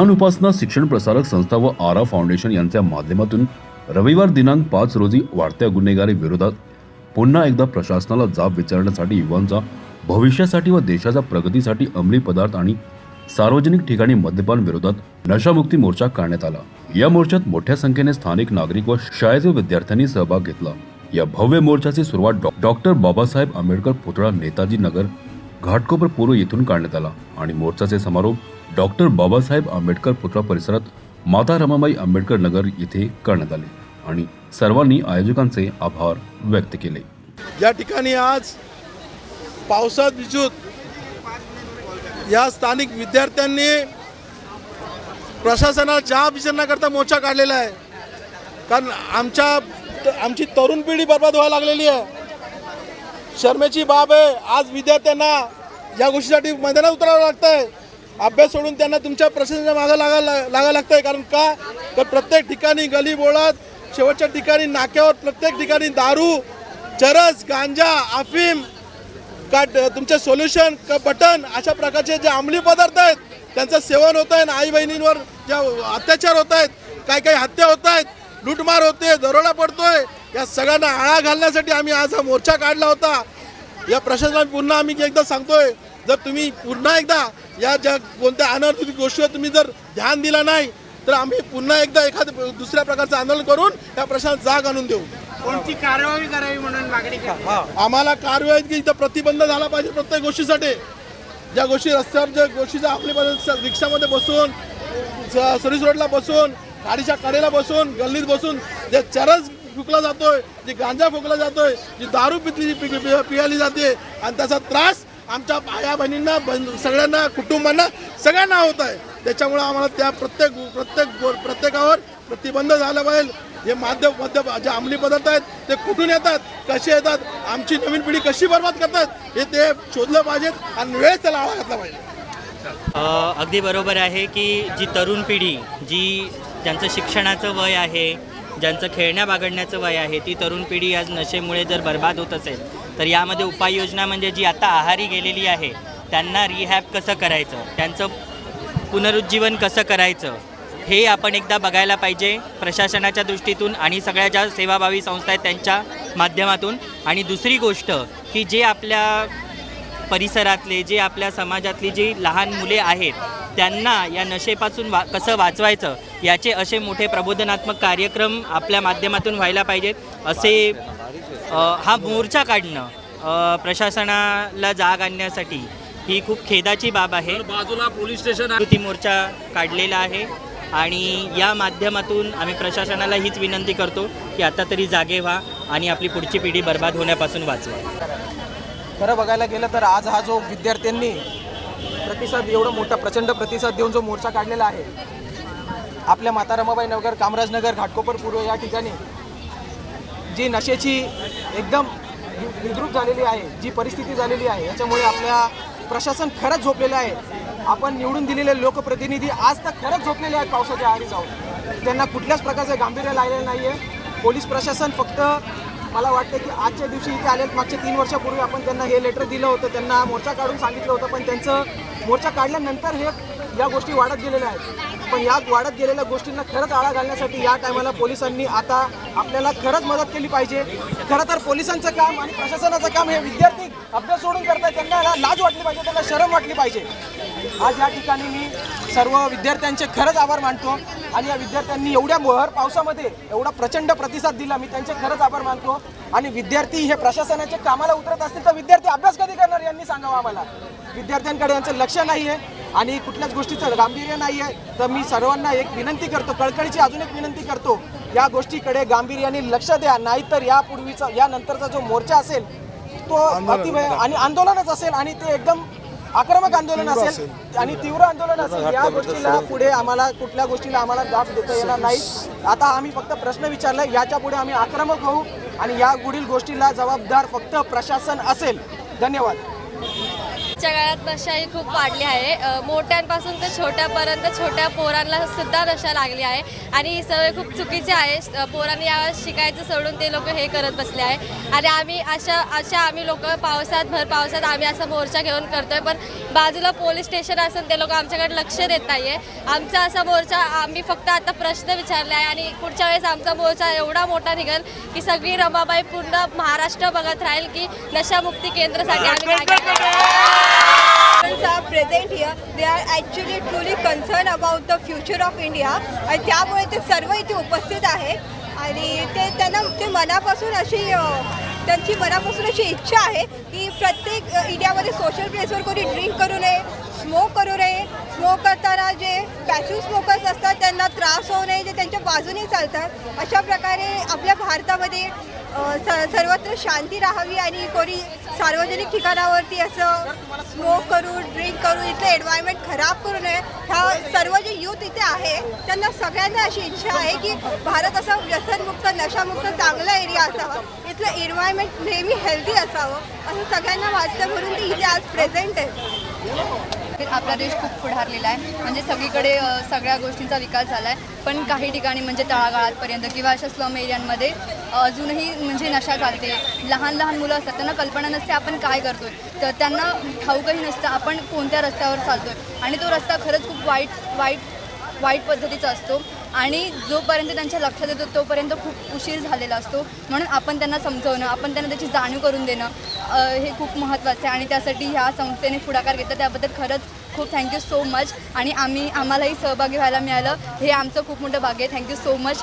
ज्ञान उपासना शिक्षण प्रसारक संस्था व आरा फाउंडेशन यांच्या माध्यमातून रविवार दिनांक पाच रोजी वाढत्या गुन्हेगारी विरोधात पुन्हा एकदा प्रशासनाला जाब विचारण्यासाठी युवांचा भविष्यासाठी व देशाच्या प्रगतीसाठी अंमली पदार्थ आणि सार्वजनिक ठिकाणी मद्यपान विरोधात नशामुक्ती मोर्चा काढण्यात आला. या मोर्चात मोठ्या संख्येने स्थानिक नागरिक व शाळेतील विद्यार्थ्यांनी सहभाग घेतला. या भव्य मोर्चाची सुरुवात डॉ- डॉक्टर बाबासाहेब आंबेडकर पुतळा नेताजी नगर घाटकोपर पूर्व येथून काढण्यात आला आणि मोर्चाचे समारोप डॉक्टर बाबासाहेब आंबेडकर पुतळा परिसरात माता रमाबाई आंबेडकर नगर येथे करण्यात आले आणि सर्वांनी आयोजकांचे आभार व्यक्त केले. या ठिकाणी आज पावसात भिजूत या स्थानिक विद्यार्थ्यांनी प्रशासनाला चहा विचारण्याकरता मोर्चा काढलेला आहे. कारण आमच्या आमची तरुण पिढी बर्बाद व्हायला लागलेली आहे. शर्मेची बाब आहे. आज विद्यार्थ्यांना या गोष्टीसाठी मैदानात उतरावं लागतं आहे अभ्यास सोडून त्यांना तुमच्या प्रशासनाच्या मागं लागा लागायला लागतं आहे कारण का? तर प्रत्येक ठिकाणी गली बोळात शेवटच्या ठिकाणी नाक्यावर प्रत्येक ठिकाणी दारू चरस गांजा अफीम का तुमचे सोल्युशन का बटन अशा प्रकारचे जे अंमली पदार्थ आहेत त्यांचं सेवन होत आहे आई बहिणींवर ज्या अत्याचार होत आहेत काही काही हत्या होत आहेत लूटमार होते दरोडा पडतोय या सगळ्यांना आळा घालण्यासाठी आम्ही आज हा मोर्चा काढला होता. या प्रशासनाला पुन्हा आम्ही एकदा सांगतोय जर तुम्ही पुन्हा एकदा या ज्या कोणत्या अनर्थी गोष्टीवर तुम्ही जर ध्यान दिला नाही तर आम्ही पुन्हा एकदा एखादं दुसऱ्या प्रकारचं आंदोलन करून या प्रश्नाला जाग आणून देऊ. कोणती कारवाई करावी म्हणून मागणी आम्हाला कारवाई की इथं प्रतिबंध झाला पाहिजे प्रत्येक गोष्टीसाठी. ज्या गोष्टी रस्त्यावर ज्या गोष्टीचा आपली रिक्षामध्ये बसून सर्व्हिस रोडला बसून गाडीच्या कडेला बसून गल्लीत बसून जे चरस फुकला जातोय जे गांजा फुकला जातोय जी दारू पितली पि- पियाली जाते आणि त्याचा त्रास आमच्या आया बहिणींना सगळ्यांना कुटुंबांना सगळ्यांना होत आहे. त्याच्यामुळे आम्हाला त्या प्रत्येक प्रत्येक गो- प्रत्येकावर प्रतिबंध झाला पाहिजे. जे माध्यम मध्य जे अंमली पदार्थ आहेत ते कुठून येतात कसे येतात आमची नवीन पिढी कशी बर्बाद करतात हे ते शोधलं पाहिजेत आणि वेळ त्याला आळा घातला पाहिजे. अगदी बरोबर आहे की जी तरुण पिढी जी ज्यांचं शिक्षणाचं वय आहे ज्यांचं खेळण्या बागडण्याचं वय आहे ती तरुण पिढी आज नशेमुळे जर बर्बाद होत असेल तर यामध्ये उपाययोजना म्हणजे जी आता आहारी गेलेली आहे त्यांना रिहॅब कसं करायचं? त्यांचं पुनरुज्जीवन कसं करायचं? हे आपण एकदा बघायला पाहिजे प्रशासनाच्या दृष्टीतून आणि सगळ्या ज्या सेवाभावी संस्था आहेत त्यांच्या माध्यमातून. आणि दुसरी गोष्ट की जे आपल्या परिसरातले जे आपल्या समाजातली जी लहान मुले आहेत त्यांना या नशेपासून वा कसं वाचवायचं याचे असे मोठे प्रबोधनात्मक कार्यक्रम आपल्या माध्यमातून व्हायला पाहिजेत असे हा मोर्चा काढणं प्रशासनाला जाग आणण्यासाठी ही खूप खेदाची बाब आहे. बाजूला पोलीस स्टेशन कृती मोर्चा काढलेला आहे आणि या माध्यमातून आम्ही प्रशासनाला हीच विनंती करतो की आता तरी जागे व्हा आणि आपली पुढची पिढी बर्बाद होण्यापासून वाचवा. खरं बघायला गेलं तर आज हा जो विद्यार्थ्यांनी प्रतिसाद एवढा मोठा प्रचंड प्रतिसाद देऊन जो मोर्चा काढलेला आहे आपल्या माता रमाबाई नगर कामराजनगर घाटकोपर पूर्व या ठिकाणी जी नशेची एकदम वि- विद्रूप झालेली आहे जी परिस्थिती झालेली आहे याच्यामुळे आपल्या प्रशासन खरंच झोपलेलं आहे. आपण निवडून दिलेले लोकप्रतिनिधी आज तर खरंच झोपलेले आहेत पावसाच्या आधी जाऊन. त्यांना कुठल्याच प्रकारचं गांभीर्य लागलेलं नाही आहे पोलीस प्रशासन फक्त मला वाटतं की आजच्या दिवशी इथे आले मागच्या तीन वर्षापूर्वी आपण त्यांना हे लेटर दिलं होतं. त्यांना मोर्चा काढून सांगितलं होतं. पण त्यांचं मोर्चा काढल्यानंतर हे या गोष्टी वाढत गेलेल्या आहेत. पण यात वाढत गेलेल्या गोष्टींना खरंच आळा घालण्यासाठी या टायमाला पोलिसांनी आता आपल्याला खरंच मदत केली पाहिजे. खरं तर पोलिसांचं काम आणि प्रशासनाचं काम हे विद्यार्थी अभ्यास सोडून करतात त्यांना लाज वाटली पाहिजे त्यांना शरम वाटली पाहिजे. आज या ठिकाणी मी सर्व विद्यार्थ्यांचे खरंच आभार मानतो आणि या विद्यार्थ्यांनी एवढ्या मोहर पावसामध्ये एवढा प्रचंड प्रतिसाद दिला मी त्यांचे खरंच आभार मानतो. आणि विद्यार्थी हे प्रशासनाच्या कामाला उतरत असतील तर विद्यार्थी अभ्यास कधी करणार यांनी सांगावं आम्हाला. विद्यार्थ्यांकडे यांचं लक्ष नाही आहे आणि कुठल्याच गोष्टीचं गांभीर्य नाही आहे तर मी सर्वांना एक विनंती करतो कळकळीची अजून एक विनंती करतो. या गोष्टीकडे गांभीर्याने लक्ष द्या नाहीतर यापूर्वीचा या नंतरचा जो मोर्चा असेल तो अतिभय आणि आंदोलनच असेल आणि ते एकदम आक्रमक आंदोलन असेल आणि तीव्र आंदोलन असेल या गोष्टीला पुढे आम्हाला कुठल्या गोष्टीला आम्हाला दाब देता येणार नाही. आता आम्ही फक्त प्रश्न विचारला याच्यापुढे आम्ही आक्रमक होऊ आणि या पुढील गोष्टीला जबाबदार फक्त प्रशासन असेल. धन्यवाद. आजच्या काळात नशा ही खूप वाढली आहे. मोठ्यांपासून तर छोट्यापर्यंत छोट्या पोरांना सुद्धा नशा लागली आहे. आणि ही सवय खूप चुकीची आहे. पोरांनी यावर शिकायचं सोडून ते लोक हे करत बसले आहे. आणि आम्ही अशा अशा आम्ही लोक पावसात भर पावसात आम्ही असा मोर्चा घेऊन करतोय. पण बाजूला पोलीस स्टेशन असून ते लोक आमच्याकडे लक्ष देत नाही आहे आमचा असा मोर्चा आम्ही फक्त आता प्रश्न विचारला आहे. आणि पुढच्या वेळेस आमचा मोर्चा एवढा मोठा निघेल की सगळी रमाबाई पूर्ण महाराष्ट्र बघत राहील की नशामुक्ती केंद्रासाठी आम्ही Students are present here. They are actually truly concerned about the future of India. आणि त्यामुळे ते सर्व इथे उपस्थित आहे आणि ते त्यांना ते मनापासून अशी त्यांची मनापासून अशी इच्छा आहे की प्रत्येक इंडियामध्ये सोशल प्लेसवर कोणी ड्रिंक करू नये. स्मोक करू नये स्मोक करताना जे पॅसिव्ह स्मोकर्स असतात त्यांना त्रास होऊ नये जे त्यांच्या बाजूने चालतात अशा प्रकारे आपल्या भारतामध्ये स- सर्वत्र शांती राहावी आणि कोणी सार्वजनिक ठिकाणावरती असं स्मोक करू ड्रिंक करून इथलं एन्व्हायरमेंट खराब करू नये ह्या सर्व जे यूथ इथे आहे त्यांना सगळ्यांना अशी इच्छा आहे की भारत असा व्यसनमुक्त नशामुक्त चांगला एरिया असावा. इथलं एन्व्हायरमेंट नेहमी हेल्दी असावं असं सगळ्यांना वाटतं म्हणून ते इथे आज प्रेझेंट आहे. बाबतीत आपला देश खूप पुढारलेला आहे. म्हणजे सगळीकडे सगळ्या गोष्टींचा विकास झाला आहे पण काही ठिकाणी म्हणजे तळागाळातपर्यंत किंवा अशा स्लम एरियांमध्ये अजूनही म्हणजे नशा चालते. लहान लहान मुलं असतात त्यांना कल्पना नसते आपण काय करतो आहे तर त्यांना ठाऊकही नसतं आपण कोणत्या रस्त्यावर चालतो आहे आणि तो रस्ता खरंच खूप वाईट वाईट वाईट पद्धतीचा असतो. आणि जोपर्यंत त्यांच्या लक्षात येतो तोपर्यंत खूप उशीर झालेला असतो. म्हणून आपण त्यांना समजवणं आपण त्यांना त्याची जाणीव करून देणं हे खूप महत्त्वाचं आहे. आणि त्यासाठी ह्या संस्थेने पुढाकार घेतला. त्याबद्दल खरंच खूप थँक्यू सो मच आणि आम्ही आम्हालाही सहभागी व्हायला मिळालं. हे आमचं खूप मोठं भाग्य आहे. Thank you so much